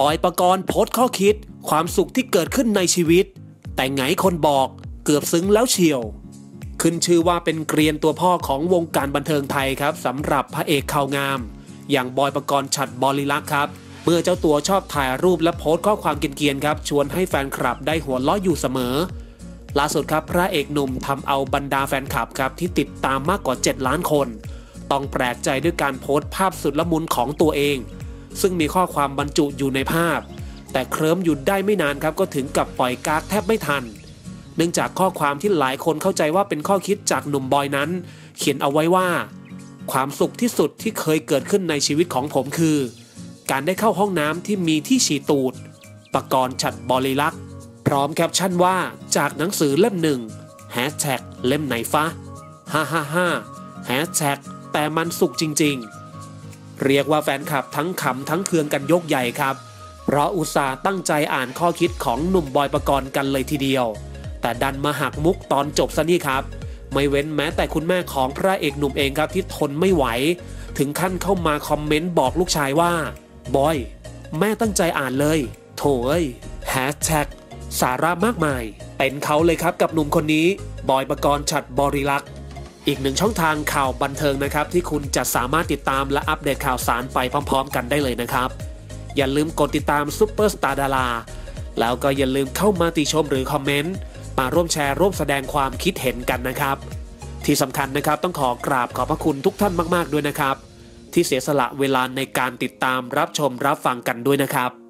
บอยประกรณ์โพสข้อคิดความสุขที่เกิดขึ้นในชีวิต แต่ไงคนบอกเกือบซึ้งแล้วเชียว ขึ้นชื่อว่าเป็นเกรียนตัวพ่อของวงการบันเทิงไทยครับสำหรับพระเอกข่าวงาม อย่างบอยประกรณ์ฉัดบริลักษ์ครับ เมื่อเจ้าตัวชอบถ่ายรูปและโพสต์ข้อความเกียนๆครับ ชวนให้แฟนคลับได้หัวเราะอยู่เสมอ ล่าสุดครับพระเอกหนุ่มทำเอาบรรดาแฟนคลับครับที่ติดตามมากกว่า 7 ล้านคน ต้องแปลกใจด้วยการโพสต์ภาพสุดละมุนของตัวเอง ซึ่งมีข้อความบรรจุอยู่ในภาพ แต่เคลิ้มหยุดได้ไม่นานครับก็ถึงกับปล่อยกากแทบไม่ทัน เนื่องจากข้อความที่หลายคนเข้าใจว่าเป็นข้อคิดจากหนุ่มบอยนั้น เขียนเอาไว้ว่า ความสุขที่สุดที่เคยเกิดขึ้นในชีวิตของผมคือ การได้เข้าห้องน้ำที่มีที่ฉี่ตูดปกรณ์ฉัดบริลักษ์พร้อมแคปชั่นว่าจากหนังสือเล่มหนึ่งแฮชแท็กเล่มไหนฟะฮ่าฮ่าฮ่าแฮชแท็กแต่มันสุขจริง ๆ เรียกว่าแฟนคลับทั้งขำทั้งเคืองกันยกใหญ่ครับ เพราะอุตส่าห์ตั้งใจอ่านข้อคิดของหนุ่มบอยประกรณ์กันเลยทีเดียว แต่ดันมาหักมุกตอนจบซะนี่ครับ ไม่เว้นแม้แต่คุณแม่ของพระเอกหนุ่มเองครับที่ทนไม่ไหว ถึงขั้นเข้ามาคอมเมนต์บอกลูกชายว่า บอย แม่ตั้งใจอ่านเลย โถเอ้ยแฮชแท็กสาระมากมาย เป็นเขาเลยครับกับหนุ่มคนนี้ บอยประกรณ์ฉัดบริลักษ์ อีกหนึ่งช่องทางข่าวบันเทิงนะครับ ที่คุณจะสามารถติดตามและอัปเดตข่าวสารไปพร้อม ๆ กันได้เลยนะครับ อย่าลืมกดติดตามซุปเปอร์สตาร์ดาราแล้วก็อย่าลืมเข้ามาติชมหรือคอมเมนต์มาร่วมแชร์ร่วมแสดงความคิดเห็นกันนะครับ ที่สำคัญนะครับต้องขอกราบขอบพระคุณทุกท่านมาก ๆ ด้วยนะครับ ที่เสียสละเวลาในการติดตามรับชมรับฟังกันด้วยนะครับ